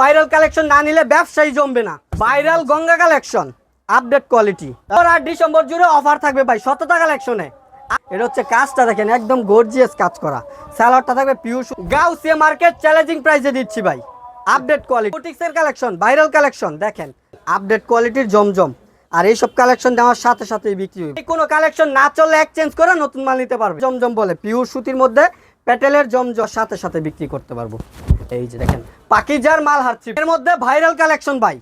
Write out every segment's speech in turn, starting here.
Viral collection না নিলে ব্যবসায়ী জমবে না। Viral Ganga collection update quality আর ডিসেম্বর জুড়ে অফার থাকবে ভাই শততা কালেকশনে এটা হচ্ছে কাজটা দেখেন, একদম গর্জিয়াস কাজ করা। স্যালাডটা থাকবে পিউর গাউসিয়া মার্কেট চ্যালেঞ্জিং প্রাইসে দিচ্ছি ভাই। আপডেট কোয়ালিটি বুটিক্সের কালেকশন ভাইরাল কালেকশন দেখেন। আপডেট কোয়ালিটির জমজম। আর এইসব কালেকশন দেওয়ার সাথে সাথেই বিক্রি হবে কোনো কালেকশন না চললে এক্সচেঞ্জ করে নতুন মাল নিতে পারবে। জমজম বলে পিওর সুতির মধ্যে প্যাটেলের জমজম সাথে সাথে বিক্রি করতে পারব। এই যে দেখেন পাকিজার মাল হারছি। এর মধ্যে ভাইরাল কালেকশন ভাই।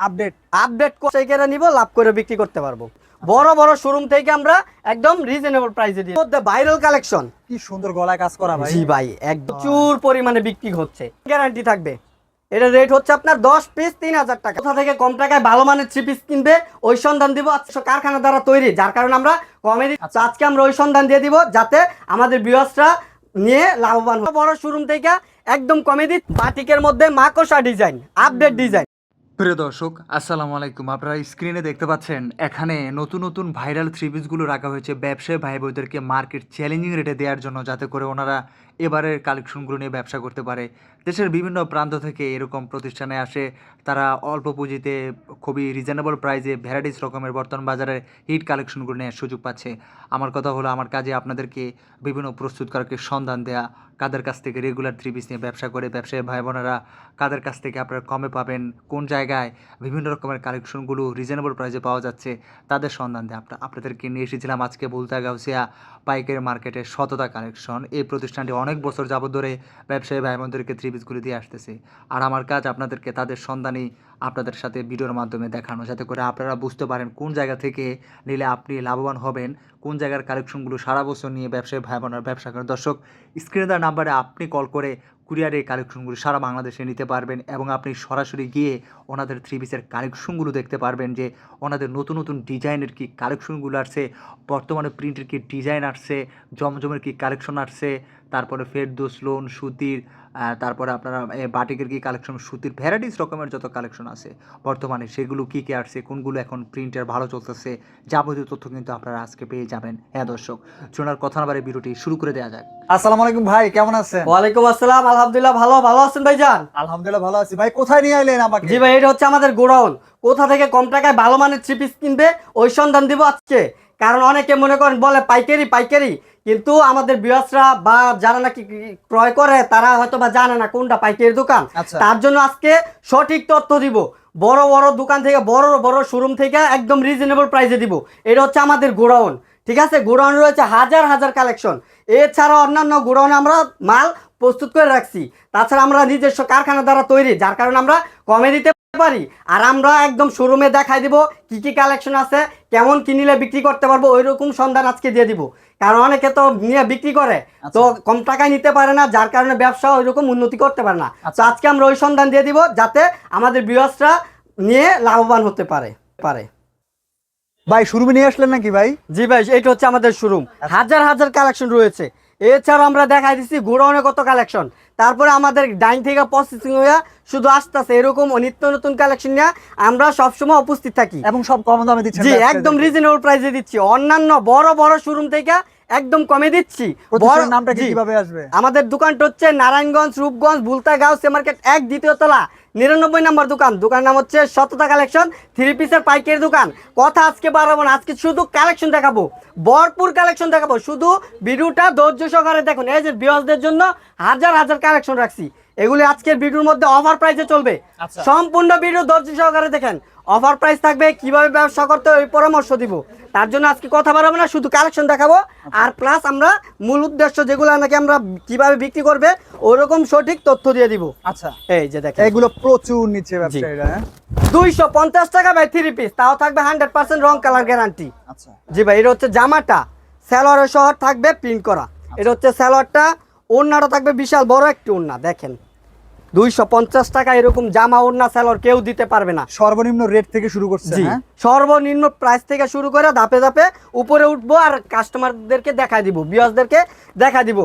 আপডেট। আপডেট করে নিব লাভ করে বিক্রি করতে পারব। বড় বড় শোরুম থেকে আমরা একদম রিজনেবল প্রাইসে দিই মধ্যে ভাইরাল কালেকশন কি সুন্দর গলায় কাজ করা ভাই। জি ভাই একদম প্রচুর পরিমাণে বিক্রি হচ্ছে। গ্যারান্টি থাকবে। এটা রেট হচ্ছে আপনার দশ পিস তিন হাজার টাকা। কোথা থেকে কম টাকায় ভালো মানের থ্রি পিস কিনবে ওই সন্ধান দিব। আজকে কারখানা দ্বারা তৈরি যার কারণে আমরা কমে দিই আজকে আমরা ওই সন্ধান দিয়ে দিব যাতে আমাদের বিয়সরা নিয়ে লাভবান বড় শোরুম থেকে একদম কমে দিই বাটিকের মধ্যে মাকোসা ডিজাইন, আপডেট ডিজাইন। প্রিয় দর্শক, আসসালামু আলাইকুম। আপনারা স্ক্রিনে দেখতে পাচ্ছেন, এখানে নতুন নতুন ভাইরাল থ্রি পিসগুলো রাখা হয়েছে ব্যবসায়ী ভাই বোনদেরকে মার্কেট চ্যালেঞ্জিং রেটে দেওয়ার জন্য, যাতে করে ওনারা এবারের কালেকশনগুলো নিয়ে ব্যবসা করতে পারে। দেশের বিভিন্ন প্রান্ত থেকে এরকম প্রতিষ্ঠানে আসে। তারা অল্প পুঁজিতে খুবই রিজনেবল প্রাইসে ভ্যারাইটিস রকমের বর্তমান বাজারে হিট কালেকশনগুলো নেওয়ার সুযোগ পাচ্ছে। আমার কথা হলো, আমার কাজে আপনাদেরকে বিভিন্ন প্রস্তুত প্রস্তুতকারকের সন্ধান দেয়া, কাদের কাছ থেকে রেগুলার থ্রি পিস নিয়ে ব্যবসা করে, ব্যবসায়ী ভাই বোনেরা কাদের কাছ থেকে আপনারা কমে পাবেন, কোন জায়গায় বিভিন্ন রকমের কালেকশনগুলো রিজনেবল প্রাইসে পাওয়া যাচ্ছে, তাদের সন্ধান দেয়া। আপনা আপনাদেরকে নিয়ে এসেছিলাম আজকে বলতে গাউসিয়া পাইকারি মার্কেটে সততা কালেকশন এই প্রতিষ্ঠানটি অনেক বছর যাবত ধরে ব্যবসায়ী ভাই বোনদেরকে থ্রি পিসগুলি দিয়ে আসতেছে। আর আমার কাজ আপনাদেরকে তাদের সন্ধানই আপনাদের সাথে ভিডিওর মাধ্যমে দেখানো, যাতে করে আপনারা বুঝতে পারেন কোন জায়গা থেকে নিলে আপনি লাভবান হবেন, কোন জায়গার কালেকশনগুলো সারা বছর নিয়ে ব্যবসায়ী ভাই বোনের ব্যবসা করেন। দর্শক, স্ক্রিনে দেওয়ার নাম্বারে আপনি কল করে কুরিয়ারে কালেকশনগুলো সারা বাংলাদেশে নিতে পারবেন এবং আপনি সরাসরি গিয়ে ওনাদের থ্রি পিসের কালেকশনগুলো দেখতে পারবেন যে ওনাদের নতুন নতুন ডিজাইনের কি কালেকশনগুলো আসছে, বর্তমানে প্রিন্টের কি ডিজাইন আসছে, জমজমের কি কালেকশন আসছে তারপরে ফেরদোস লোন সুতির তারপরে আপনারা বাটিকের কি কালেকশন সুতির ভ্যারাইটিস রকমের যত কালেকশন আছে বর্তমানে সেগুলো কি কি আসছে কোনগুলো এখন প্রিন্টের ভালো চলতেছে যাবতীয় তথ্য কিন্তু আপনারা আজকে পেয়ে যাবেন। হ্যাঁ দর্শক চোনার কথা না বারে ভিডিওটি শুরু করে দেওয়া যাক। আসসালামু আলাইকুম ভাই কেমন আছেন? ওয়ালাইকুম আসসালাম আলহামদুলিল্লাহ ভালো ভালো আছেন ভাইজান? আলহামদুলিল্লাহ ভালো আছি। ভাই কোথায় নিয়ে আইলেন আমাকে? জি ভাই এটা হচ্ছে আমাদের গোডাউন। কোথা থেকে কম টাকায় ভালো মানের থ্রি পিস কিনবে ওই সন্ধান দিব আজকে। কারণ অনেকে মনে করেন বলে পাইকারি পাইকারি। কিন্তু আমাদের বিয়াসরা বা যারা নাকি ক্রয় করে তারা হয়তো বা জানে না কোনটা পাইকারি দোকান। আচ্ছা। তার জন্য আজকে সঠিক তথ্য দিব। বড় বড় দোকান থেকে বড় বড় শোরুম থেকে একদম রিজনেবল প্রাইসে দিব। এটা হচ্ছে আমাদের গোডাউন ঠিক আছে? গোডাউন রয়েছে হাজার হাজার কালেকশন এছাড়া অন্যান্য গোডাউনে আমরা মাল প্রস্তুত করে রাখছি। তাছাড়া আমরা নিজস্ব কারখানা দ্বারা তৈরি যার কারণে আমরা কমে দিতে পারি? আর আমরা একদম শোরুমে দেখাই দিব কি কি কালেকশন আছে কেমন কি নিলে বিক্রি করতে পারব ওই রকম সন্ধান আজকে দিয়ে দিব। কারণ অনেকে তো নিয়ে বিক্রি করে তো কম টাকায় নিতে পারে না যার কারণে ব্যবসা ওই রকম উন্নতি করতে পারে না। তো আজকে আমরা ওই সন্ধান দিয়ে দিব যাতে আমাদের বিয়াসরা নিয়ে লাভবান হতে পারে পারে। ভাই শুরু নিয়ে আসলেন নাকি ভাই? জি ভাই এটা হচ্ছে আমাদের শোরুম হাজার হাজার কালেকশন রয়েছে। এছাড়াও আমরা দেখাই দিচ্ছি গোডাউনে কত কালেকশন তারপরে আমাদের ডাইন থেকে প্রসেসিং হয়ে শুধু আসতেছে এরকম নিত্য নতুন কালেকশন নিয়ে আমরা সবসময় উপস্থিত থাকি। এবং সব কম দামে দিচ্ছি জি একদম রিজনেবল প্রাইসে দিচ্ছি। অন্যান্য বড় বড় শোরুম থেকে একদম কমে দিচ্ছি। বড় নামটা। কীভাবে আসবে? আমাদের দোকানটা হচ্ছে নারায়ণগঞ্জ রূপগঞ্জ বুলতা গাঁও সে মার্কেট এক দ্বিতীয় তলা। নিরানব্বই নম্বর দোকান। দোকানের নাম হচ্ছে সততা কালেকশন থ্রি পিসের পাইকারি দোকান। কথা আজকে বাড়াবো না, আজকে শুধু কালেকশন দেখাবো। ভরপুর কালেকশন দেখাবো। শুধু বিরুটা ধৈর্য সহকারে দেখুন। এই যে বিহসদের জন্য হাজার হাজার কালেকশন রাখছি। এগুলি আজকের ভিডিওর মধ্যে অফার প্রাইসে চলবে। আচ্ছা। সম্পূর্ণ ভিডিও দর্জি সহকারে দেখেন। অফার প্রাইস থাকবে কীভাবে ব্যবসা করতে ওই পরামর্শ দিব। তার জন্য আজকে কথা বাড়াবো না শুধু কালেকশন দেখাবো। আর প্লাস আমরা মূল উদ্দেশ্য যেগুলো নাকি আমরা কীভাবে বিক্রি করবে ওরকম সঠিক তথ্য দিয়ে দিব। আচ্ছা। এই যে দেখেন। এগুলো প্রচুর নিচ্ছে ব্যবসায়ীরা হ্যাঁ? দুইশো পঞ্চাশ টাকা বাই থ্রি পিস তাও থাকবে হান্ড্রেড পার্সেন্ট রং কালার গ্যারান্টি আচ্ছা। জি ভাই এটা হচ্ছে জামাটা। স্যালোয়ারের সহ থাকবে প্রিন্ট করা। এটা হচ্ছে স্যালোয়ারটা ওড়নাটা থাকবে বিশাল বড় একটি ওড়না দেখেন। দুইশো পঞ্চাশ টাকা এরকম জামা ওড়না স্যালোয়ার কেউ দিতে পারবে না। সর্বনিম্ন রেট থেকে শুরু করছে হ্যাঁ? সর্বনিম্ন প্রাইস থেকে শুরু করে ধাপে ধাপে উপরে উঠবো আর কাস্টমারদেরকে দেখা দিব বিয়াসদেরকে দেখা দিব।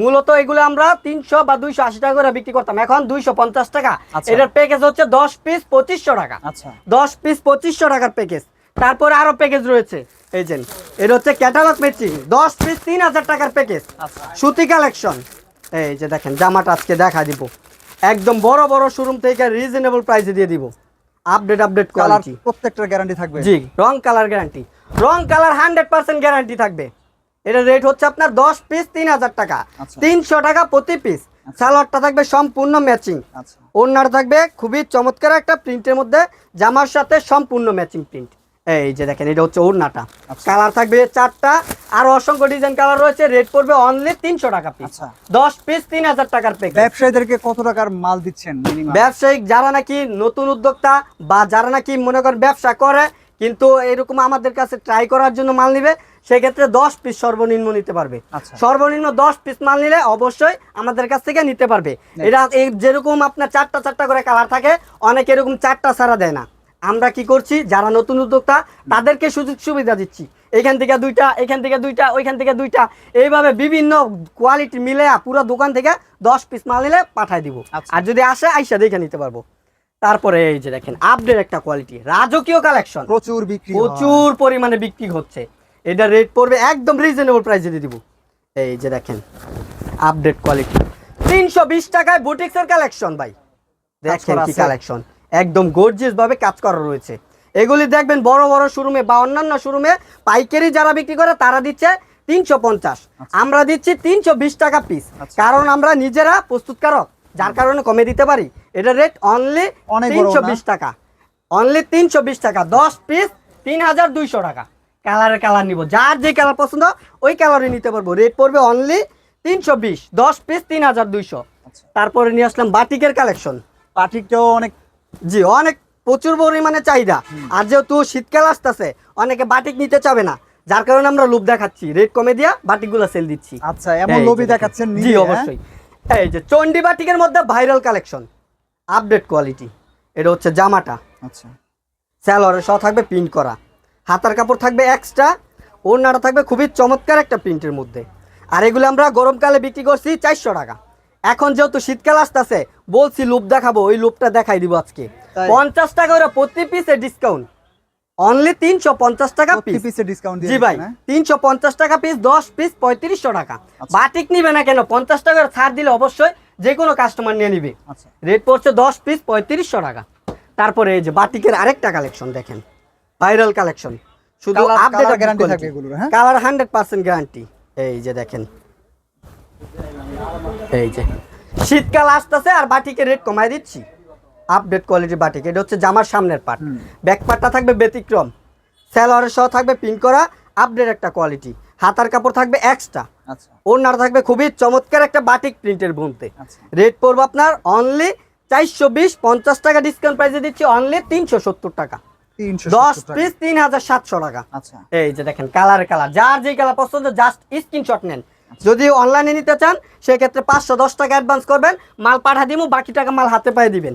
মূলত এগুলো আমরা তিনশো বা দুইশো আশি টাকা করে বিক্রি করতাম এখন দুইশো পঞ্চাশ টাকা। আচ্ছা। এটার প্যাকেজ হচ্ছে দশ পিস পঁচিশশো টাকা। আচ্ছা। দশ পিস পঁচিশশো টাকার প্যাকেজ তারপরে আরও প্যাকেজ রয়েছে। এই যে এটা হচ্ছে ক্যাটালগ ম্যাচিং দশ পিস তিন হাজার টাকার প্যাকেজ আচ্ছা সুতি কালেকশন এই যে দেখেন জামাটা আজকে দেখা দিব। একদম বড় বড় শোরুম থেকে রিজনেবল প্রাইসে দিয়ে দিব। আপডেট আপডেট কোয়ালিটি প্রত্যেকটার গ্যারান্টি থাকবে। জি রং কালার গ্যারান্টি রং কালার হান্ড্রেড পার্সেন্ট গ্যারান্টি থাকবে। এটা রেট হচ্ছে আপনার দশ পিস তিন হাজার টাকা। আচ্ছা। তিনশো টাকা প্রতি পিস সালোয়ারটা থাকবে সম্পূর্ণ ম্যাচিং আচ্ছা। ওনার থাকবে খুবই চমৎকার একটা প্রিন্টের মধ্যে। জামার সাথে সম্পূর্ণ ম্যাচিং প্রিন্ট এই যে দেখেন এটা হচ্ছে ওড়নাটা। আচ্ছা। কালার থাকবে চারটা আর অসংখ্য ডিজাইন কালার রয়েছে রেট পড়বে অনলি তিনশো টাকা পিস আচ্ছা। দশ পিস তিন হাজার টাকার প্যাকেজ ব্যবসায়ীদেরকে কত টাকার মাল দিচ্ছেন ব্যবসায়িক যারা নাকি নতুন উদ্যোক্তা বা যারা নাকি মনে করেন ব্যবসা করে কিন্তু এরকম আমাদের কাছে ট্রাই করার জন্য মাল নিবে সেক্ষেত্রে দশ পিস সর্বনিম্ন নিতে পারবে। আচ্ছা। সর্বনিম্ন দশ পিস মাল নিলে অবশ্যই আমাদের কাছ থেকে নিতে পারবে। এটা এই যেরকম আপনার চারটা চারটা করে কালার থাকে অনেক এরকম চারটা ছাড়া দেয় না। আমরা কি করছি? যারা নতুন উদ্যোক্তা তাদেরকে সুযোগ সুবিধা দিচ্ছি। এখান থেকে দুইটা এখান থেকে দুইটা ওইখান থেকে দুইটা। এইভাবে বিভিন্ন কোয়ালিটি মিলে পুরো দোকান থেকে দশ পিস মাল নিলে পাঠাই দিব। আচ্ছা। আর যদি আসে আইসা দেখে নিতে পারব। তারপরে এই যে দেখেন আপডেট একটা কোয়ালিটি রাজকীয় কালেকশন প্রচুর বিক্রি প্রচুর পরিমাণে বিক্রি হচ্ছে। এটা রেট পড়বে একদম রিজনেবল প্রাইসে দিয়ে দিব। এই যে দেখেন আপডেট কোয়ালিটি তিনশো বিশ টাকায় বুটিক্সের কালেকশন ভাই। দেখেন কি কালেকশন একদম গর্জিয়াস ভাবে কাজ করা রয়েছে। এগুলি দেখবেন বড় বড় শোরুমে বা অন্যান্য শোরুমে পাইকারি যারা বিক্রি করে তারা দিচ্ছে তিনশো পঞ্চাশ। আমরা দিচ্ছি তিনশো বিশ টাকা পিস আচ্ছা। কারণ আমরা নিজেরা প্রস্তুতকারক যার কারণে কমে দিতে পারি। এটা রেট অনলি তিনশো বিশ টাকা। অনলি তিনশো বিশ টাকা। দশ পিস তিন হাজার দুইশো টাকা। কালারের কালার নিব। যার যে কালার পছন্দ ওই কালারই নিতে পারব। রেট পড়বে অনলি তিনশো বিশ। দশ পিস তিন হাজার দুইশো। আচ্ছা। তারপরে নিয়ে আসলাম বাটিকের কালেকশন পাটিকটাও অনেক জি অনেক প্রচুর পরিমাণে চাহিদা। আর যেহেতু শীতকাল আসতেছে অনেকে বাটিক নিতে চাবে না। যার কারণে আমরা লোভ দেখাচ্ছি। রেট কমে দিয়া বাটিকগুলো সেল দিচ্ছি। আচ্ছা এমন এই যে লোভি দেখেন। দেখাচ্ছেন জি হ্যাঁ? অবশ্যই। এই যে চন্ডি বাটিকের মধ্যে ভাইরাল কালেকশন আপডেট কোয়ালিটি এটা হচ্ছে জামাটা। আচ্ছা। স্যালোয়ারের সহ থাকবে প্রিন্ট করা। হাতার কাপড় থাকবে এক্সট্রা ওড়নাটা থাকবে খুবই চমৎকার একটা প্রিন্টের মধ্যে। আর এগুলো আমরা গরমকালে বিক্রি করছি চারশো টাকা। এখন যেহেতু শীতকাল আসতেছে বলছি লুপ দেখাবো ওই লুপটা দেখাই দিব আজকে। পঞ্চাশ টাকা করে প্রতি পিসে ডিসকাউন্ট অনলি তিনশো পঞ্চাশ টাকা পিস ডিসকাউন্ট জি ভাই হ্যাঁ? তিনশো পঞ্চাশ টাকা পিস দশ পিস পঁয়ত্রিশশো টাকা। আচ্ছা। বাটিক নিবে না কেন? পঞ্চাশ টাকার ছাড় দিলে অবশ্যই যে কোনো কাস্টমার নিয়ে নিবে। আচ্ছা। রেট পড়ছে দশ পিস পঁয়ত্রিশশো টাকা। তারপরে এই যে বাটিকের আরেকটা কালেকশন দেখেন। ভাইরাল কালেকশন শুধু আপডেট হ্যাঁ? কালার হান্ড্রেড পার্সেন্ট গ্যারান্টি এই যে দেখেন। এই যে শীতকাল আসতেছে আর বাটিকের রেট কমায় দিচ্ছি। আপডেট কোয়ালিটি বাটিক এটা হচ্ছে জামার সামনের পার্ট ব্যাক পার্টটা থাকবে ব্যতিক্রম। স্যালোয়ারের সহ থাকবে পিন করা আপডেট একটা কোয়ালিটি হাতার কাপড় থাকবে এক্সট্রা আচ্ছা। ওনার থাকবে খুবই চমৎকার একটা বাটিক প্রিন্টের বুনতে। আচ্ছা। রেট পড়বে আপনার অনলি চারশো বিশ পঞ্চাশ টাকা ডিসকাউন্ট প্রাইসে দিচ্ছি অনলি তিনশো সত্তর টাকা। দশ পিস তিন হাজার সাতশো টাকা। আচ্ছা। এই যে দেখেন কালার কালার যার যে কালার পছন্দ জাস্ট স্ক্রিনশট নেন। যদি অনলাইনে নিতে চান সেক্ষেত্রে পাঁচশো দশ টাকা অ্যাডভান্স করবেন মাল পাঠা দিব বাকি টাকা মাল হাতে পায়ে দিবেন।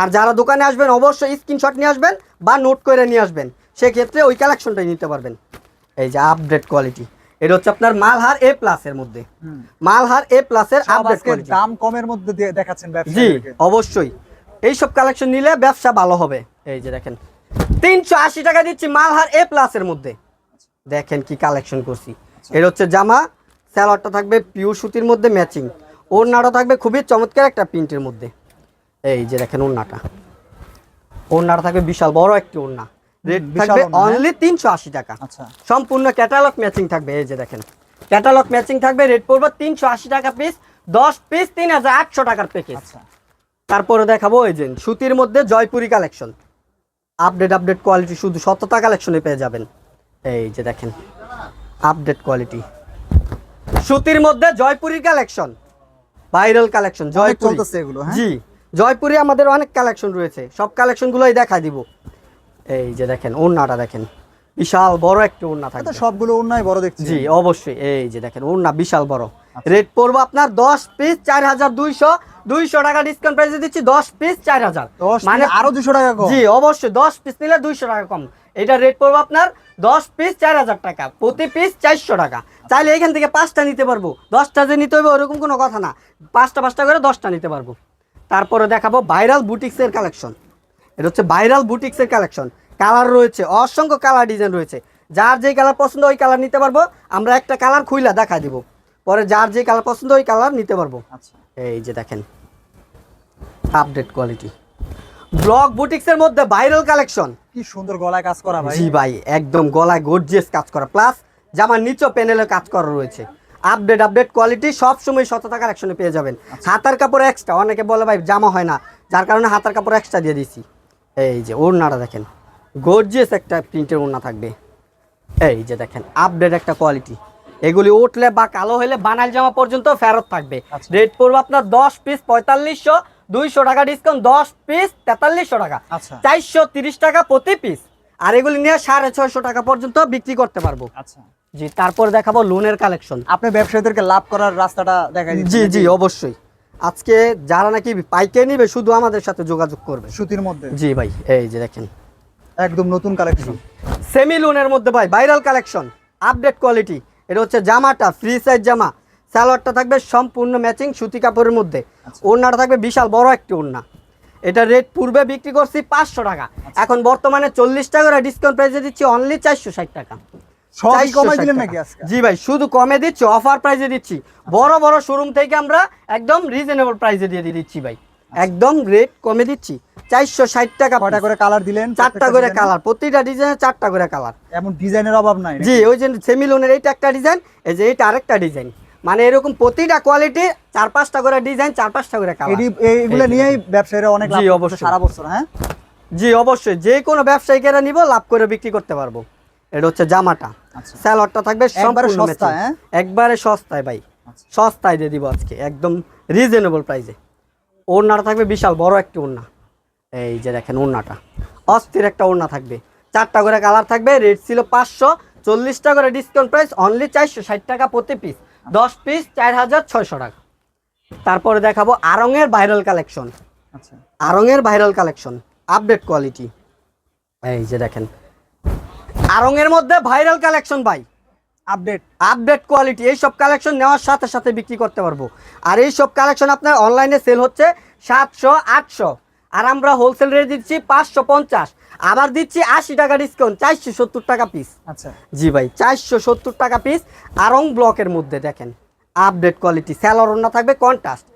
আর যারা দোকানে আসবেন অবশ্যই স্ক্রিনশট নিয়ে আসবেন বা নোট করে নিয়ে আসবেন। সেক্ষেত্রে ওই কালেকশনটাই নিতে পারবেন। এই যে আপডেট কোয়ালিটি এটা হচ্ছে আপনার মালহার এ প্লাসের মধ্যে। হুম। মালহার এ প্লাসের সব আপডেট কোয়ালিটি দাম কমের মধ্যে দিয়ে দেখাচ্ছেন জি ব্যবসায়ীদেরকে অবশ্যই। এইসব কালেকশন নিলে ব্যবসা ভালো হবে। এই যে দেখেন তিনশো আশি টাকা দিচ্ছি মালহার এ প্লাসের মধ্যে। দেখেন কি কালেকশন করছি। এটা হচ্ছে জামা স্যালোয়ারটা থাকবে পিওর সুতির মধ্যে ম্যাচিং ওড়নাটা থাকবে খুবই চমৎকার একটা প্রিন্টের মধ্যে। এই যে দেখেন ওড়নাটা। ওড়নাটা থাকবে বিশাল বড় একটি ওড়না। রেট থাকবে ওড়না, হ্যাঁ? অনলি তিনশো আশি টাকা। আচ্ছা। সম্পূর্ণ ক্যাটালগ ম্যাচিং থাকবে এই যে দেখেন। ক্যাটালগ ম্যাচিং থাকবে রেট পড়বে তিনশো আশি টাকা পিস দশ পিস তিন হাজার আটশো টাকার প্যাকেজ আচ্ছা। তারপরে দেখাবো এই যে সুতির মধ্যে Jaipuri collection update update quality শুধু সততা কালেকশনে পেয়ে যাবেন। এই যে দেখেন আপডেট কোয়ালিটি সুতির মধ্যে Jaipuri collection viral collection Jaipuri. চলতেছে এগুলো হ্যাঁ? জি জয়পুরি আমাদের অনেক কালেকশন রয়েছে। সব কালেকশনগুলোই দেখা দিব। এই যে দেখেন ওড়নাটা দেখেন। বিশাল বড় একটা ওড়না এটা তো সবগুলো অন্যায় বড় দেখছি। জি অবশ্যই। এই যে দেখেন ওড়না বিশাল বড়। রেট পড়ব আপনার দশ পিস চার হাজার দুইশো দুইশো টাকা ডিসকাউন্ট প্রাইসে দিচ্ছি দশ পিস চার হাজার। দশ মানে আরও দুশো টাকা কম। জি অবশ্যই দশ পিস নিলে দুইশো টাকা কম। এটা রেট পড়ব আপনার দশ পিস চার হাজার টাকা প্রতি পিস চারশো টাকা। চাইলে এখান থেকে পাঁচটা নিতে পারব। দশটা যে নিতে হবে ওরকম কোনো কথা না। পাঁচটা পাঁচটা করে দশটা নিতে পারব। তারপরে দেখাবো ভাইরাল বুটিক্সের কালেকশন এটা হচ্ছে ভাইরাল বুটিক্সের কালেকশন কালার রয়েছে অসংখ্য কালার ডিজাইন রয়েছে। যার যে কালার পছন্দ ওই কালার নিতে পারব। আমরা একটা কালার খুইলা দেখা দিব। পরে যার যে কালার পছন্দ ওই কালার নিতে পারব। আচ্ছা। এই যে দেখেন। আপডেট কোয়ালিটি ব্লক বুটিক্সের মধ্যে ভাইরাল কালেকশন কি সুন্দর গলায় কাজ করা ভাই। জি ভাই একদম গলায় গর্জিয়াস কাজ করা। প্লাস জামার নিচেও প্যানেলে কাজ করা রয়েছে। আপডেট আপডেট কোয়ালিটি সবসময় শততা কালেকশনে পেয়ে যাবেন। হাতার কাপড় এক্সট্রা অনেকে বলে ভাই জামা হয় না। যার কারণে হাতার কাপড় এক্সট্রা দিয়ে দিছি। এই যে ওড়নাটা দেখেন গর্জিয়াস একটা প্রিন্টের ওড়না থাকবে। এই যে দেখেন আপডেট একটা কোয়ালিটি এগুলি উঠলে বা কালো হলে বানাল জামা পর্যন্ত ফেরত থাকবে। আচ্ছা। রেট পড়বে আপনার দশ পিস পঁয়তাল্লিশশো দুইশো টাকা ডিসকাউন্ট দশ পিস তেতাল্লিশশো টাকা। আচ্ছা। চারশো তিরিশ টাকা প্রতি পিস আর এগুলি নিয়ে সাড়ে ছয়শো টাকা পর্যন্ত বিক্রি করতে পারব। আচ্ছা। জি তারপর দেখাবো লোনের কালেকশন আপনি ব্যবসায়ীদেরকে লাভ করার রাস্তাটা দিচ্ছেন। জি জি অবশ্যই। আজকে যারা নাকি পাইকে নিবে শুধু আমাদের সাথে যোগাযোগ করবে। সুতির মধ্যে। জি ভাই এই যে দেখেন। একদম নতুন কালেকশন সেমি লোনের মধ্যে ভাই ভাইরাল কালেকশন আপডেট কোয়ালিটি এটা হচ্ছে জামাটা ফ্রি সাইজ জামা। সালোয়ারটা থাকবে সম্পূর্ণ ম্যাচিং সুতি কাপড়ের মধ্যে। ওড়নাটা থাকবে বিশাল বড় একটি ওড়না। এটা রেট পূর্বে বিক্রি করছি পাঁচশো টাকা। এখন বর্তমানে চল্লিশ টাকা করে ডিসকাউন্ট প্রাইসে দিচ্ছি অনলি চারশো ষাট টাকা। সবই 460 কমাই দিলেন টাকা। নাকি আজকে? জি ভাই শুধু কমে দিচ্ছি অফার প্রাইসে দিচ্ছি। বড় বড় শোরুম থেকে আমরা একদম রিজনেবল প্রাইসে দিয়ে দিয়ে দিচ্ছি ভাই। একদম রেট কমে দিচ্ছি। চারশো ষাট টাকা কয়টা করে কালার দিলেন? চারটা করে কালার প্রতিটা ডিজাইনে চারটা করে কালার এমন ডিজাইনের অভাব নাই জি ওই যে সেমি লোনের এইটা একটা ডিজাইন এই যে এইটা আরেকটা ডিজাইন মানে এরকম প্রতিটা কোয়ালিটি চার পাঁচটা করে ডিজাইন চার পাঁচটা করে কালার এগুলো নিয়েই ব্যবসায়ীরা অনেক লাভ অবশ্যই। সারা বছর হ্যাঁ? জি অবশ্যই। যে কোনো ব্যবসায়িকেরা নিব লাভ করে বিক্রি করতে পারব। এটা হচ্ছে জামাটা। আচ্ছা। স্যালোয়ারটা থাকবে একবারে সম্পূর্ণ সস্তা, হ্যাঁ? একবারে সস্তায় ভাই। আচ্ছা। সস্তায় দিয়ে দিব আজকে। একদম রিজনেবল প্রাইসে ওড়নাটা থাকবে বিশাল বড় একটি ওড়না। এই যে দেখেন ওড়নাটা। অস্থির একটা ওড়না থাকবে। চারটা করে কালার থাকবে। রেট ছিল পাঁচশো। চল্লিশ টাকা করে ডিসকাউন্ট প্রাইস অনলি চারশো ষাট টাকা প্রতি পিস দশ পিস চার হাজার ছয়শো টাকা। তারপরে দেখাবো আরঙের ভাইরাল কালেকশন আচ্ছা। আরঙের ভাইরাল কালেকশন আপডেট কোয়ালিটি এই যে দেখেন। আরঙের মধ্যে ভাইরাল কালেকশন ভাই। আপডেট আপডেট কোয়ালিটি এই সব কালেকশন নেওয়ার সাথে সাথে বিক্রি করতে পারব। আর এই সব কালেকশন আপনার অনলাইনে সেল হচ্ছে সাতশো আটশো। আর আমরা হোলসেল রেট দিচ্ছি পাঁচশো পঞ্চাশ আবার দিচ্ছি আশি টাকা ডিসকাউন্ট চারশো সত্তর টাকা পিস আচ্ছা। জি ভাই চারশো সত্তর টাকা পিস আরং ব্লকের মধ্যে দেখেন আপডেট কোয়ালিটি স্যালোর ওড়না থাকবে কন্ট্রাস্ট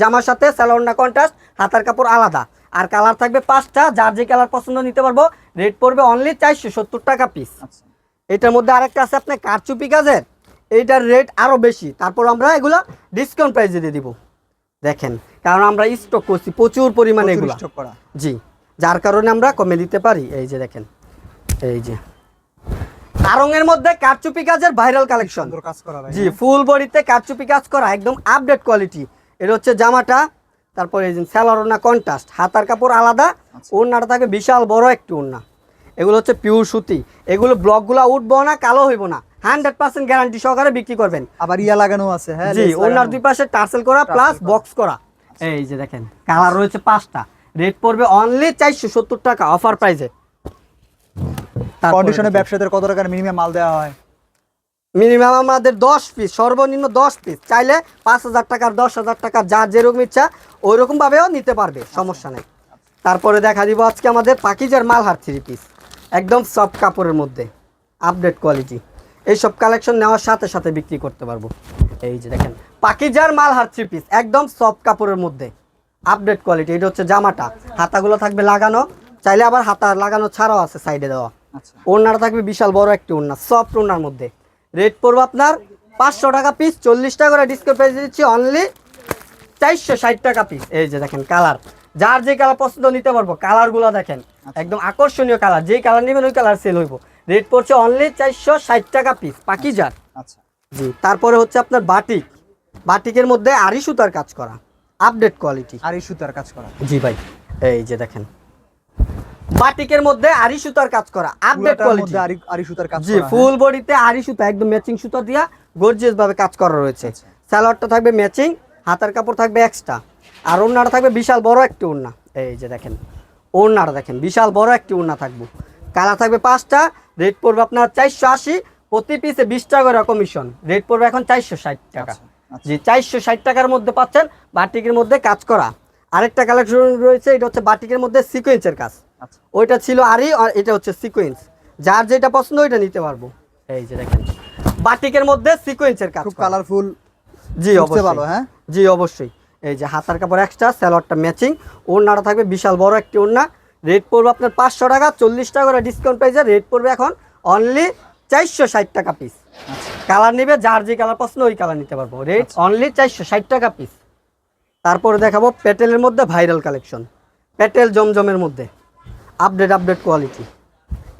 জামার সাথে স্যালোর ওড়না কন্ট্রাস্ট হাতার কাপড় আলাদা। আর কালার থাকবে পাঁচটা যার যে কালার পছন্দ নিতে পারব রেট পড়বে অনলি চারশো সত্তর টাকা পিস আচ্ছা। এটার মধ্যে আরেকটা আছে আপনার কারচুপি কাজের এইটার রেট আরও বেশি। তারপর আমরা এগুলো ডিসকাউন্ট প্রাইসে দিয়ে দিব। দেখেন কারণ আমরা স্টক করছি প্রচুর পরিমাণে এগুলো। করা। জি যার কারণে আমরা কমে দিতে পারি। এই যে দেখেন এই যে। আরঙের মধ্যে কারচুপি কাজের ভাইরাল কালেকশন কাজ করা জি ফুল বডিতে কারচুপি কাজ করা একদম আপডেট কোয়ালিটি এটা হচ্ছে জামাটা তারপরে এই যে স্যালার ওনা কন্ট্রাস্ট হাতার কাপড় আলাদা ওড়নাটা থাকে বিশাল বড় একটি ওড়না। এগুলো হচ্ছে পিওর সুতি। এগুলো ব্লকগুলো উঠবো না কালো হইব না। হান্ড্রেড পার্সেন্ট গ্যারান্টি সহকারে বিক্রি করবেন। আবার ইয়া লাগানো আছে হ্যাঁ জি ওনার দুই পাশে টার্সেল করা প্লাস বক্স করা। এই যে দেখেন কালার রয়েছে পাঁচটা। রেট পড়বে অনলি চারশো সত্তর টাকা অফার প্রাইসে কন্ডিশনে ব্যবসায়ীদের কত টাকার মিনিমাম মাল দেওয়া হয়? মিনিমাম আমাদের দশ পিস সর্বনিম্ন দশ পিস চাইলে পাঁচ হাজার টাকার দশ হাজার টাকার যার যেরকম ইচ্ছা ওই রকম ভাবেও নিতে পারবে সমস্যা নেই। তারপরে দেখা দিব আজকে আমাদের পাকিজার মালহার থ্রি পিস একদম সফট কাপড়ের মধ্যে আপডেট কোয়ালিটি এইসব কালেকশন নেওয়ার সাথে সাথে বিক্রি করতে পারব। এই যে দেখেন পাকিজার মালহার থ্রি পিস একদম সফট কাপড়ের মধ্যে। আপডেট কোয়ালিটি এটা হচ্ছে জামাটা। হাতাগুলো থাকবে লাগানো চাইলে আবার হাতা লাগানো ছাড়াও আছে সাইডে দেওয়া। আচ্ছা। ওড়নাটা থাকবে বিশাল বড় একটি ওড়না সফট ওড়নার মধ্যে। রেট পড়ব আপনার পাঁচশো টাকা পিস চল্লিশ টাকা করে ডিসকাউন্ট প্রাইস দিচ্ছি অনলি চারশো ষাট টাকা পিস এই যে দেখেন কালার যার যে কালার পছন্দ নিতে পারব কালারগুলো দেখেন। একদম আকর্ষণীয় কালার যেই কালার নেবেন ওই কালার সেল হইব। রেট পড়ছে অনলি চারশো ষাট টাকা পিস পাকি যার আচ্ছা। জি তারপরে হচ্ছে আপনার বাটিক বাটিকের মধ্যে আড়ি সুতার কাজ করা আপডেট কোয়ালিটি আর এই সুতার কাজ করা। জি ভাই এই যে দেখেন। বাটিকের মধ্যে আড়ি সুতার কাজ করা আপডেট কোয়ালিটি আরি সুতার কাজ জি করা? ফুল বডিতে আড়ি সুতা একদম ম্যাচিং সুতা দিয়া গর্জিয়াস ভাবে কাজ করা রয়েছে। আচ্ছা। স্যালোয়ারটা থাকবে ম্যাচিং হাতার কাপড় থাকবে এক্সট্রা আর ওড়নাটা থাকবে বিশাল বড় একটি ওড়না। এই যে দেখেন ওড়নাটা দেখেন বিশাল বড় একটি ওড়না থাকবে। কালার থাকবে পাঁচটা রেট পড়বে আপনার চারশো আশি প্রতি পিসে বিশ টাকা করে কমিশন রেট পড়বে এখন চারশো ষাট টাকা। আচ্ছা, আচ্ছা। জি চারশো ষাট টাকার মধ্যে পাচ্ছেন বাটিকের মধ্যে কাজ করা। আরেকটা কালেকশন রয়েছে এটা হচ্ছে বাটিকের মধ্যে সিকোয়েন্সের কাজ। আচ্ছা। ওইটা ছিল আরই আর এটা হচ্ছে সিকোয়েন্স যার যেটা পছন্দ ওইটা নিতে পারব। এই যে দেখেন। বাটিকের মধ্যে সিকোয়েন্সের কাজ খুব কালারফুল জি অবশ্যই। ভালো, হ্যাঁ? জি অবশ্যই। এই যে হাতার কাপড় এক্সট্রা স্যালোয়ারটা ম্যাচিং ওড়নাটা থাকবে বিশাল বড় একটি ওড়না। রেট পড়বে আপনার পাঁচশো টাকা চল্লিশ টাকা করে ডিসকাউন্ট প্রাইসে রেট পড়বে এখন অনলি চারশো ষাট টাকা পিস কালার নেবে যার যে কালার পছন্দ ওই কালার নিতে পারব। রেট অনলি চারশো ষাট টাকা পিস তারপরে দেখাবো প্যাটেলের মধ্যে ভাইরাল কালেকশন প্যাটেল জমজমের মধ্যে। আপডেট আপডেট কোয়ালিটি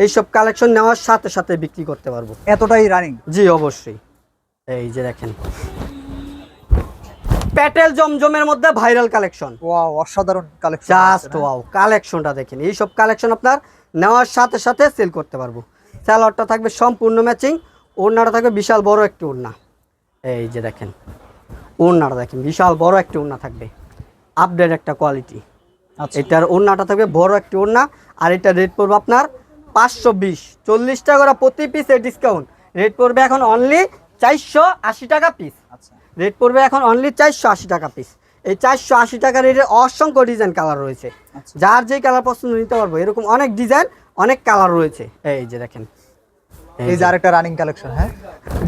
এইসব কালেকশন নেওয়ার সাথে সাথে বিক্রি করতে পারব। এতটাই রানিং জি অবশ্যই। এই যে দেখেন। প্যাটেল জমজমের মধ্যে ভাইরাল কালেকশন। ওয়াও অসাধারণ কালেকশন জাস্ট ওয়াও কালেকশনটা দেখেন। এইসব কালেকশন আপনার নেওয়ার সাথে সাথে সেল করতে পারব। স্যালোয়ারটা থাকবে সম্পূর্ণ ম্যাচিং ওড়নাটা থাকবে বিশাল বড় একটি ওড়না। এই যে দেখেন ওড়নাটা দেখেন বিশাল বড় একটি ওড়না থাকবে। আপডেট একটা কোয়ালিটি আচ্ছা। এটার ওড়নাটা থাকবে বড় একটি ওড়না আর এটা রেট পড়বে আপনার পাঁচশো বিশ। চল্লিশ টাকা করে প্রতি পিসের ডিসকাউন্ট রেট পড়বে এখন অনলি চারশো আশি টাকা পিস আচ্ছা। রেট পড়বে এখন অনলি চারশো আশি টাকা পিস এই চারশো আশি টাকা রেটের অসংখ্য ডিজাইন কালার রয়েছে। আচ্ছা। যার যে কালার পছন্দ নিতে পারব এরকম অনেক ডিজাইন অনেক কালার রয়েছে। এই যে দেখেন। এই এই যে আরেকটা রানিং কালেকশন হ্যাঁ?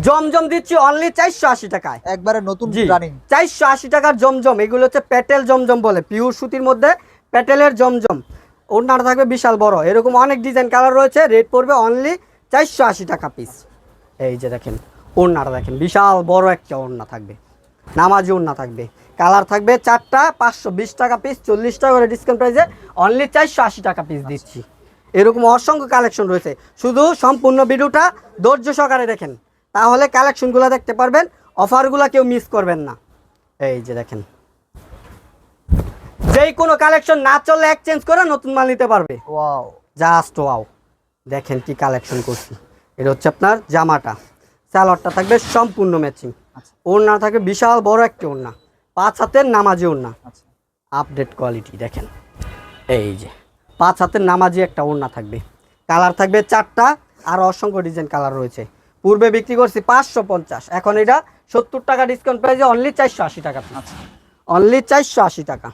জমজম দিচ্ছি অনলি চারশো আশি টাকায়। একবারে নতুন রানিং চারশো আশি টাকার জমজম এগুলো হচ্ছে প্যাটেল জমজম বলে পিওর সুতির মধ্যে প্যাটেলের জমজম। ওড়নাটা থাকবে বিশাল বড়। এরকম অনেক ডিজাইন কালার রয়েছে রেট পড়বে অনলি চারশো আশি টাকা পিস এই যে দেখেন। ওড়নাটা দেখেন বিশাল বড় একটা ওড়না থাকবে নামাজি ওড়না থাকবে কালার থাকবে চারটা পাঁচশো বিশ টাকা পিস চল্লিশ টাকা করে ডিসকাউন্ট প্রাইসে অনলি চারশো আশি টাকা পিস দিচ্ছি। এরকম অসংখ্য কালেকশন রয়েছে। শুধু সম্পূর্ণ ভিডিওটা ধৈর্য সহকারে দেখেন তাহলে কালেকশনগুলো দেখতে পারবেন অফারগুলো কেউ মিস করবেন না। এই যে দেখেন যেই কোনো কালেকশন না চললে এক্সচেঞ্জ করে নতুন মাল নিতে পারবে। ওয়াও জাস্ট ওয়াও দেখেন কি কালেকশন করছি। এটা হচ্ছে আপনার জামাটা। স্যালোয়ারটা থাকবে সম্পূর্ণ ম্যাচিং। আচ্ছা। ওড়না থাকবে বিশাল বড় একটা ওড়না। পাঁচ হাতের নামাজি ওড়না। আচ্ছা। আপডেট কোয়ালিটি দেখেন। এই যে পাঁচ হাতের নামাজি একটা ওড়না থাকবে। কালার থাকবে চারটা আর অসংখ্য ডিজাইন কালার রয়েছে। পূর্বে বিক্রি করছি পাঁচশো পঞ্চাশ। এখন এটা সত্তর টাকা ডিসকাউন্ট প্রাইসে অনলি চারশো আশি টাকা আচ্ছা। অনলি চারশো আশি টাকা।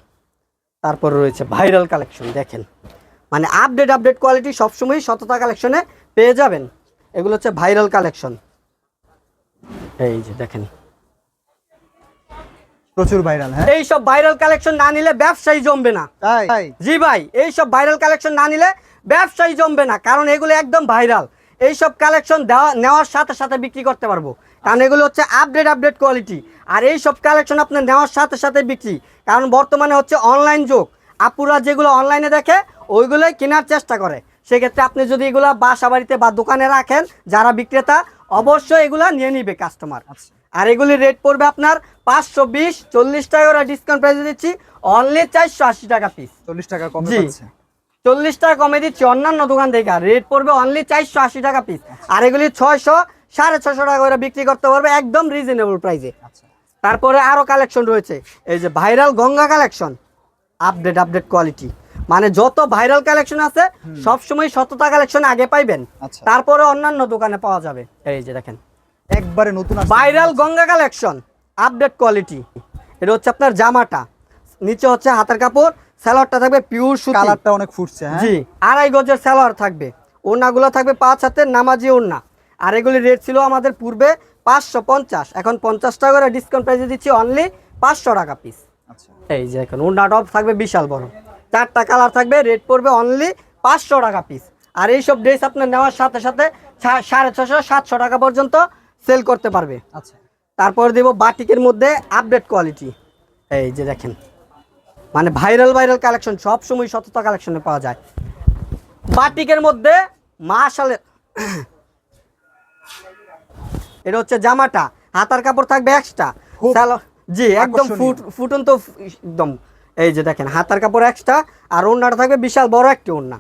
তারপর রয়েছে ভাইরাল কালেকশন দেখেন। মানে আপডেট আপডেট কোয়ালিটি সবসময়ই সততা কালেকশনে পেয়ে যাবেন। এগুলো হচ্ছে ভাইরাল কালেকশন এই যে দেখেন। প্রচুর ভাইরাল হ্যাঁ? এই সব ভাইরাল কালেকশন না নিলে ব্যবসায়ী জমবে না। তাই? জি ভাই এই সব ভাইরাল কালেকশন না নিলে ব্যবসায়ী জমবে না কারণ এগুলো একদম ভাইরাল এই সব কালেকশন দেওয়া নেওয়ার সাথে সাথে বিক্রি করতে পারব। কারণ এগুলো হচ্ছে আপডেট আপডেট কোয়ালিটি আর এই সব কালেকশন আপনার নেওয়ার সাথে সাথে বিক্রি। কারণ বর্তমানে হচ্ছে অনলাইন যুগ। আপুরা যেগুলো অনলাইনে দেখে ওইগুলোই কেনার চেষ্টা করে। সেক্ষেত্রে আপনি যদি এগুলো বাসা বাড়িতে বা দোকানে রাখেন যারা বিক্রেতা অবশ্যই এগুলো নিয়ে নিবে কাস্টমার আচ্ছা। আর এগুলি রেট পড়বে আপনার পাঁচশো বিশ চল্লিশ টাকা করে ডিসকাউন্ট প্রাইসে দিচ্ছি। অনলি চারশো আশি টাকা পিস চল্লিশ টাকা কমে জি। চল্লিশ টাকা কমে দিচ্ছি অন্যান্য দোকান থেকে। আর রেট পড়বে অনলি চারশো আশি টাকা পিস আর এগুলি ছয়শো সাড়ে ছশো টাকা করে বিক্রি করতে পারবে একদম রিজনেবল প্রাইসে আচ্ছা। তারপরে আরও কালেকশন রয়েছে। এই যে viral Ganga collection update update quality মানে যত ভাইরাল কালেকশন আছে সবসময় সততা কালেকশন আগে পাইবেন। আচ্ছা। তারপরে অন্যান্য দোকানে পাওয়া যাবে। এই যে দেখেন। একবারে নতুন viral Ganga collection update quality এটা হচ্ছে আপনার জামাটা। নিচে হচ্ছে হাতের কাপড় স্যালোয়ারটা থাকবে পিওর সুতি। কালারটা অনেক ফুটছে হ্যাঁ? জি আড়াই গজের স্যালোয়ার থাকবে। ওড়নাগুলো থাকবে পাঁচ হাতের নামাজি ওড়না। আর এগুলি রেট ছিল আমাদের পূর্বে পাঁচশো পঞ্চাশ। এখন পঞ্চাশ টাকা করে ডিসকাউন্ট প্রাইসে দিচ্ছি অনলি পাঁচশো টাকা পিস আচ্ছা। এই যে এখন ওড়না টপ থাকবে বিশাল বড়। চারটা কালার থাকবে রেট পড়বে অনলি পাঁচশো টাকা পিস আর এইসব ড্রেস আপনার নেওয়ার সাথে সাথে সাড়ে ছশো সাতশো টাকা পর্যন্ত সেল করতে পারবে। আচ্ছা। তারপর দেব বাটিকের মধ্যে আপডেট কোয়ালিটি এই যে দেখেন মানে ভাইরাল ভাইরাল কালেকশন সব সময় সততা কালেকশনে পাওয়া যায়। বাটিকের মধ্যে মাশালে এটা হচ্ছে জামাটা। হাতার কাপড় থাকবে এক্সট্রা জি একদম ফুট ফুটন্ত একদম। এই যে দেখেন হাতার কাপড় এক্সট্রা আর ওড়নাটা থাকবে বিশাল বড় একটি ওড়না।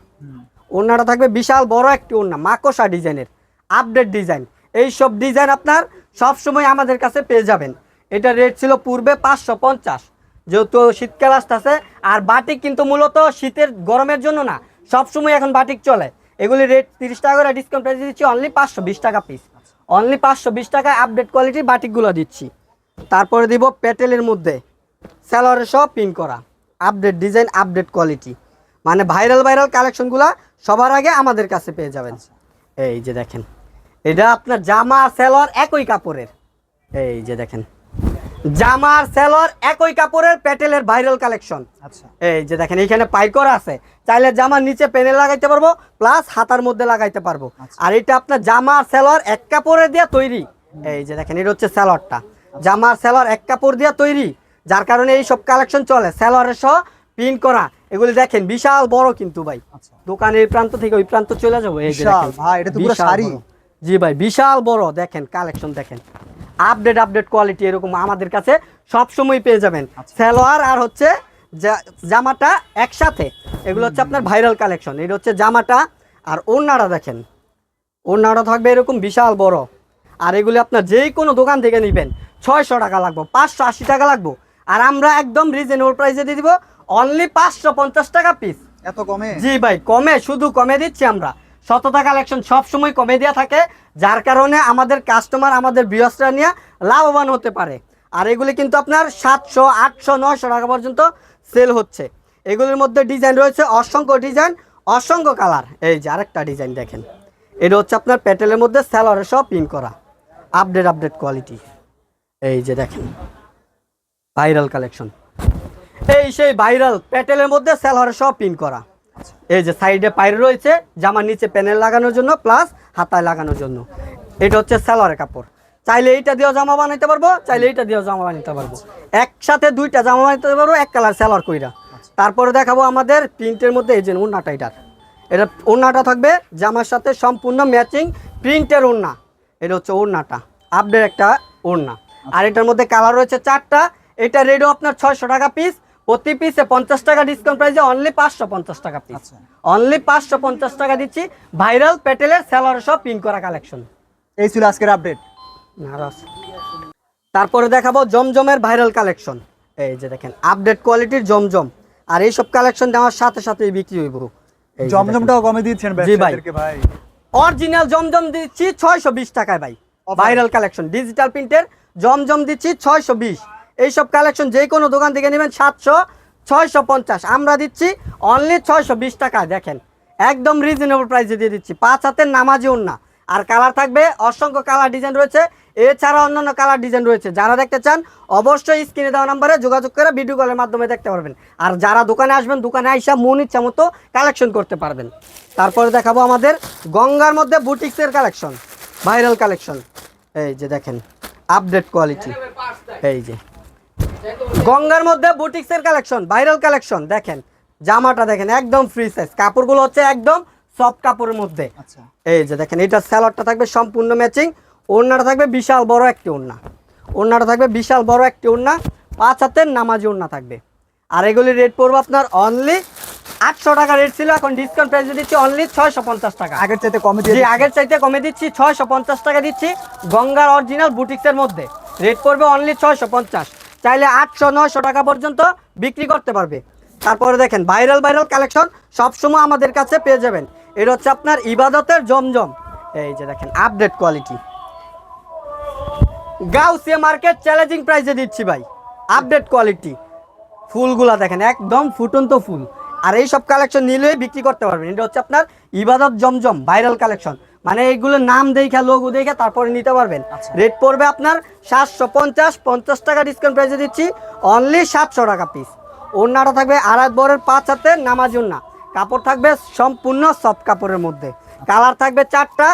ওড়নাটা থাকবে বিশাল বড় একটি ওড়না মাকোসা ডিজাইনের আপডেট ডিজাইন এই সব ডিজাইন আপনার সব সময় আমাদের কাছে পেয়ে যাবেন। এটা রেট ছিল পূর্বে পাঁচশো পঞ্চাশ। যেহেতু শীতকাল আসতেছে আর বাটিক কিন্তু মূলত শীতের গরমের জন্য না সব সময় এখন বাটিক চলে। এগুলি রেট তিরিশ টাকা করে ডিসকাউন্ট প্রাইস দিচ্ছি অনলি পাঁচশো বিশ টাকা পিস অনলি পাঁচশো বিশ টাকায় আপডেট কোয়ালিটির বাটিকগুলো দিচ্ছি। তারপরে দিব প্যাটেলের মধ্যে। স্যালোয়ারের সব পিন করা। আপডেট ডিজাইন আপডেট কোয়ালিটি মানে ভাইরাল ভাইরাল কালেকশনগুলো সবার আগে আমাদের কাছে পেয়ে যাবেন। এই যে দেখেন এটা আপনার জামা আর স্যালোয়ার একই কাপড়ের। এই যে দেখেন জামার সেলর একই কাপড়ের প্যাটেলের ভাইরাল কালেকশন আচ্ছা। এই যে দেখেন এখানে পাই করা আছে। চাইলে জামার নিচে পেনে লাগাইতে পারব প্লাস হাতার মধ্যে লাগাইতে পারব। আচ্ছা। আর এটা আপনার জামা সেলর এক কাপড়ে দিয়ে তৈরি। এই যে দেখেন এটা হচ্ছে সেলরটা জামার সেলর এক কাপড় দিয়ে তৈরি। যার কারণে এই সব কালেকশন চলে। সেলরের সহ প্রিন্ট করা এগুলি দেখেন বিশাল বড় কিন্তু ভাই। আচ্ছা। দোকানের এই প্রান্ত থেকে ওই প্রান্ত চলে যাব এই ভাই, এটা তো পুরো শাড়ি। জি ভাই বিশাল বড় দেখেন কালেকশন দেখেন। আপডেট আপডেট কোয়ালিটি এরকম আমাদের কাছে সব সময় পেয়ে যাবেন। আচ্ছা। সালোয়ার আর হচ্ছে জামাটা একসাথে। এগুলো হচ্ছে আপনার ভাইরাল কালেকশন এটা হচ্ছে জামাটা আর ওড়নাটা দেখেন। ওড়নাটা থাকবে এরকম বিশাল বড়। আর এগুলি আপনার যেই কোনো দোকান থেকে নেবেন ছয়শো টাকা লাগবে পাঁচশো আশি টাকা লাগবে। আর আমরা একদম রিজনেবল প্রাইসে দিয়ে দিব অনলি পাঁচশো পঞ্চাশ টাকা পিস এত কমে? জি ভাই কমে শুধু কমে দিচ্ছি আমরা। শততা কালেকশন সবসময় কমে দেওয়া থাকে যার কারণে আমাদের কাস্টমার আমাদের বৃহস্পরা নিয়ে লাভবান হতে পারে। আর এগুলি কিন্তু আপনার সাতশো আটশো নশো টাকা পর্যন্ত সেল হচ্ছে। এগুলির মধ্যে ডিজাইন রয়েছে অসংখ্য ডিজাইন অসংখ্য কালার এই যে আরেকটা ডিজাইন দেখেন। এটা হচ্ছে আপনার প্যাটেলের মধ্যে স্যালোয়ারে সব পিন করা। আপডেট আপডেট কোয়ালিটি এই যে দেখেন। ভাইরাল কালেকশন এই সেই ভাইরাল প্যাটেলের মধ্যে স্যালোয়ারে সব পিন করা। এই যে সাইডে পাইর রয়েছে, জামার নিচে প্যানেল লাগানোর জন্য প্লাস হাতায় লাগানোর জন্য। এটা হচ্ছে স্যালোয়ারের কাপড়। চাইলে এইটা দিয়েও জামা বানাইতে পারব, চাইলে এইটা দিয়েও জামা বানাইতে পারব। একসাথে দুইটা জামা বানাইতে পারব, এক কালার স্যালোয়ার কইরা। তারপরে দেখাবো আমাদের প্রিন্টের মধ্যে, এই যে উন্নাটা এটার। এটা ওড়নাটা থাকবে, জামার সাথে সম্পূর্ণ ম্যাচিং প্রিন্টের ওড়না। এটা হচ্ছে ওড়নাটা আপডেট একটা ওড়না। আর এটার মধ্যে কালার রয়েছে চারটা এটা রেডও আপনার ছয়শো টাকা পিস প্রতি পিসে পঞ্চাশ টাকা ডিসকাউন্ট প্রাইসে অনলি পাঁচশো পঞ্চাশ টাকা পিস আচ্ছা। অনলি পাঁচশো পঞ্চাশ টাকা দিচ্ছি ভাইরাল প্যাটেলের স্যালার সব পিন করা কালেকশন এই ছিল আজকের আপডেট তারপরে দেখাবো জমজমের ভাইরাল কালেকশন এই যে দেখেন আপডেট কোয়ালিটির জমজম। আর এইসব কালেকশন দেওয়ার সাথে সাথেই বিক্রি হইব। এই জমজমটাও কমে দিচ্ছেন ভাই। ভাই। অরিজিনাল জমজম দিচ্ছি ছয়শো বিশ টাকায় ভাই. ভাইরাল কালেকশন ডিজিটাল প্রিন্টের জমজম দিচ্ছি ছয়শো বিশ। এইসব কালেকশন যে কোনো দোকান থেকে নেবেন সাতশো, ছয়শো পঞ্চাশ। আমরা দিচ্ছি অনলি ছয়শো বিশ টাকায়, দেখেন। একদম রিজনেবল প্রাইসে দিয়ে দিচ্ছি। পাঁচ হাতের নামাজি না আর কালার থাকবে অসংখ্য কালার ডিজাইন রয়েছে। এছাড়া অন্যান্য কালার ডিজাইন রয়েছে। যারা দেখতে চান, অবশ্যই স্ক্রিনে দেওয়া নাম্বারে যোগাযোগ করে ভিডিও কলের মাধ্যমে দেখতে পারবেন। আর যারা দোকানে আসবেন, দোকানে আইসা মন ইচ্ছা মতো কালেকশন করতে পারবেন। তারপরে দেখাবো আমাদের গঙ্গার মধ্যে বুটিক্সের কালেকশন ভাইরাল কালেকশন এই যে দেখেন আপডেট কোয়ালিটি এই যে। গঙ্গার মধ্যে বুটিক্সের কালেকশন ভাইরাল কালেকশন দেখেন জামাটা দেখেন একদম ফ্রি সাইজ কাপড়গুলো হচ্ছে একদম সফট কাপড়ের মধ্যে। আচ্ছা। এই যে দেখেন এটা স্যালাডটা থাকবে সম্পূর্ণ ম্যাচিং ওড়নাটা থাকবে বিশাল বড় একটি ওড়না। ওড়নাটা থাকবে বিশাল বড় একটি ওড়না। পাঁচ হাতের নামাজি ওড়না থাকবে। আর এগুলির রেট পড়বে আপনার অনলি আটশো টাকা রেট ছিল এখন ডিসকাউন্ট প্রাইসে দিচ্ছি অনলি ছয়শো পঞ্চাশ টাকা। আগের চাইতে কমে দিচ্ছি। আগের চাইতে কমে দিচ্ছি ছয়শো পঞ্চাশ টাকা দিচ্ছি গঙ্গার অরিজিনাল বুটিক্সের মধ্যে। রেট পড়বে অনলি ছয়শো পঞ্চাশ। চাইলে আটশো, নয়শো টাকা পর্যন্ত বিক্রি করতে পারবে। তারপরে দেখেন ভাইরাল ভাইরাল কালেকশন সবসময় আমাদের কাছে পেয়ে যাবেন। এটা হচ্ছে আপনার ইবাদতের জমজম। এই যে দেখেন update quality Gausia market challenging প্রাইসে দিচ্ছি ভাই। আপডেট কোয়ালিটি ফুলগুলা দেখেন, একদম ফুটন্ত ফুল। আর এই সব কালেকশন নিলেই বিক্রি করতে পারবেন। এটা হচ্ছে আপনার ইবাদত জমজম ভাইরাল কালেকশন মানে এইগুলো নাম দেখা লোগো দেখে তারপরে নিতে পারবেন। আচ্ছা। রেট পড়বে আপনার সাতশো পঞ্চাশ পঞ্চাশ টাকা ডিসকাউন্ট প্রাইসে দিচ্ছি। অনলি সাতশো টাকা পিস ওড়নাটা থাকবে আড়াই বরের পাঁচ হাতে নামাজ ওড়না। কাপড় থাকবে সম্পূর্ণ সফট কাপড়ের মধ্যে। কালার থাকবে চারটা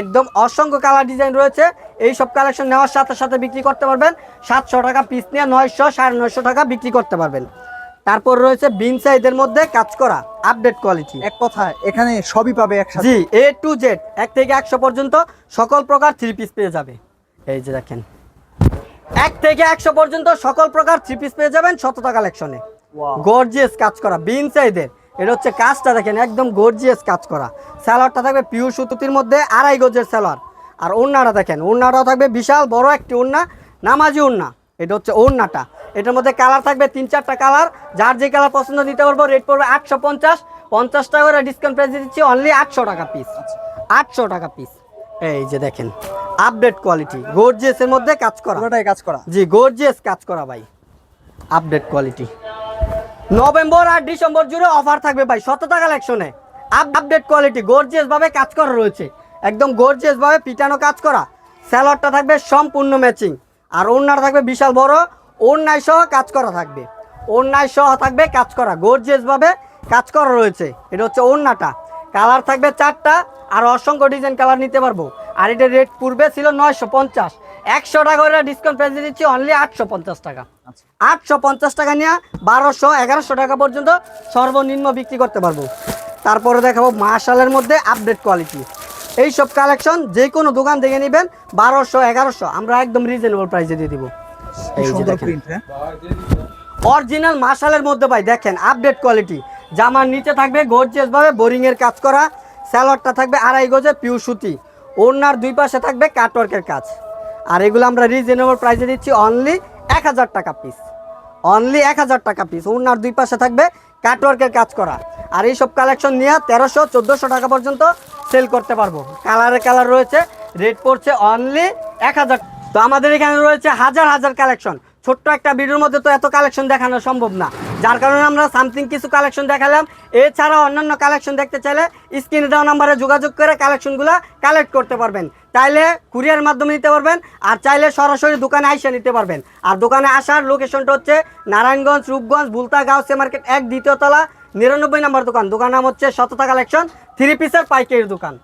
একদম অসংখ্য কালার ডিজাইন রয়েছে। এই সব কালেকশন নেওয়ার সাথে সাথে বিক্রি করতে পারবেন। সাতশো টাকা পিস নিয়ে নয়শো সাড়ে নয়শো টাকা বিক্রি করতে পারবেন। তারপর রয়েছে বিন সাইজের মধ্যে কাজ করা। আপডেট কোয়ালিটি এক কথা এখানে সবই পাবে একসাথে। জি এ টু জেড এক থেকে একশো পর্যন্ত সকল প্রকার থ্রি পিস পেয়ে যাবে। এই যে দেখেন এক থেকে একশো পর্যন্ত সকল প্রকার থ্রি পিস পেয়ে যাবেন শততা কালেকশনে Wow. গর্জিয়াস কাজ করা বিন সাইজের এটা হচ্ছে কাজটা দেখেন একদম গর্জিয়াস কাজ করা। স্যালোয়ারটা থাকবে পিউ সুতির মধ্যে আড়াই গজের স্যালোয়ার আর ওড়নাটা দেখেন ওড়নাটাও থাকবে বিশাল বড় একটি ওড়না নামাজি ওড়না। এটা হচ্ছে ওড়নাটা। এটার মধ্যে কালার থাকবে তিন চারটা কালার যার যে কালার পছন্দ নিতে পারব রেট পড়বে আটশো পঞ্চাশ। পঞ্চাশ টাকা করে ডিসকাউন্ট প্রাইস দিচ্ছি অনলি আটশো টাকা পিস আটশো টাকা পিস এই যে দেখেন আপডেট কোয়ালিটি গর্জিয়াসের মধ্যে কাজ করা। পুরোটাই কাজ করা। জি গর্জিয়াস কাজ করা ভাই। আপডেট কোয়ালিটি নভেম্বর আর ডিসেম্বর জুড়ে অফার থাকবে ভাই শতটা কালেকশনে আপডেট কোয়ালিটি গর্জিয়াস ভাবে কাজ করা রয়েছে। একদম গর্জিয়াস ভাবে পিটানো কাজ করা। স্যালাডটা থাকবে সম্পূর্ণ ম্যাচিং আর ওড়নাটা থাকবে বিশাল বড়। ওড়নায় সহ কাজ করা থাকবে। ওড়নায় সহ থাকবে কাজ করা। গর্জিয়াস ভাবে কাজ করা রয়েছে। এটা হচ্ছে ওড়নাটা। কালার থাকবে চারটা আর অসংখ্য ডিজাইন কালার নিতে পারব। আর এটা রেট পূর্বে ছিল নয়শো পঞ্চাশ। একশো টাকা করে ডিসকাউন্ট প্রাইসে দিচ্ছি অনলি আটশো পঞ্চাশ টাকা। আচ্ছা। আটশো পঞ্চাশ টাকা নিয়ে বারোশো এগারোশো টাকা পর্যন্ত সর্বনিম্ন বিক্রি করতে পারব। তারপরে দেখাবো মার্শালের মধ্যে আপডেট কোয়ালিটি এই সব কালেকশন যে কোনো দোকান থেকে নেবেন বারোশো এগারোশো। আমরা একদম রিজনেবল প্রাইসে দিয়ে দিব। এই যে দেখেন। হ্যাঁ? অরিজিনাল মার্শালের মধ্যে ভাই দেখেন আপডেট কোয়ালিটি জামার নিচে থাকবে গর্জিয়াস ভাবে বোরিং এর কাজ করা স্যালোয়ারটা থাকবে আড়াই গজে পিউ সুতি। ওড়নার দুই পাশে থাকবে কাটওয়ার্কের কাজ। আর এগুলো আমরা রিজনেবল প্রাইসে দিচ্ছি অনলি এক হাজার টাকা পিস অনলি এক হাজার টাকা পিস ওড়নার দুই পাশে থাকবে কাটওয়ার্কের কাজ করা। আর এইসব কালেকশন নিয়ে তেরোশো চোদ্দোশো টাকা পর্যন্ত সেল করতে পারব। কালারে কালার রয়েছে রেট পড়ছে অনলি এক হাজার তো আমাদের এখানে রয়েছে হাজার হাজার কালেকশন ছোট্ট একটা ভিডিওর মধ্যে তো এত কালেকশন দেখানো সম্ভব না। যার কারণে আমরা সামথিং কিছু কালেকশন দেখালাম। এছাড়া অন্যান্য কালেকশন দেখতে চাইলে স্ক্রিনে দেওয়া নাম্বারে যোগাযোগ করে কালেকশনগুলো কালেক্ট করতে পারবেন। চাইলে কুরিয়ার মাধ্যমে নিতে পারবেন, আর চাইলে সরাসরি দোকানে আইসে নিতে পারবেন। আর দোকানে আসার লোকেশনটা হচ্ছে নারায়ণগঞ্জ, রূপগঞ্জ, বুলতা, গাউসে মার্কেট এক দ্বিতীয়তলা নিরানব্বই নম্বর দোকান। দোকান নাম হচ্ছে শততা কালেকশন থ্রি পিসের পাইকারি দোকান।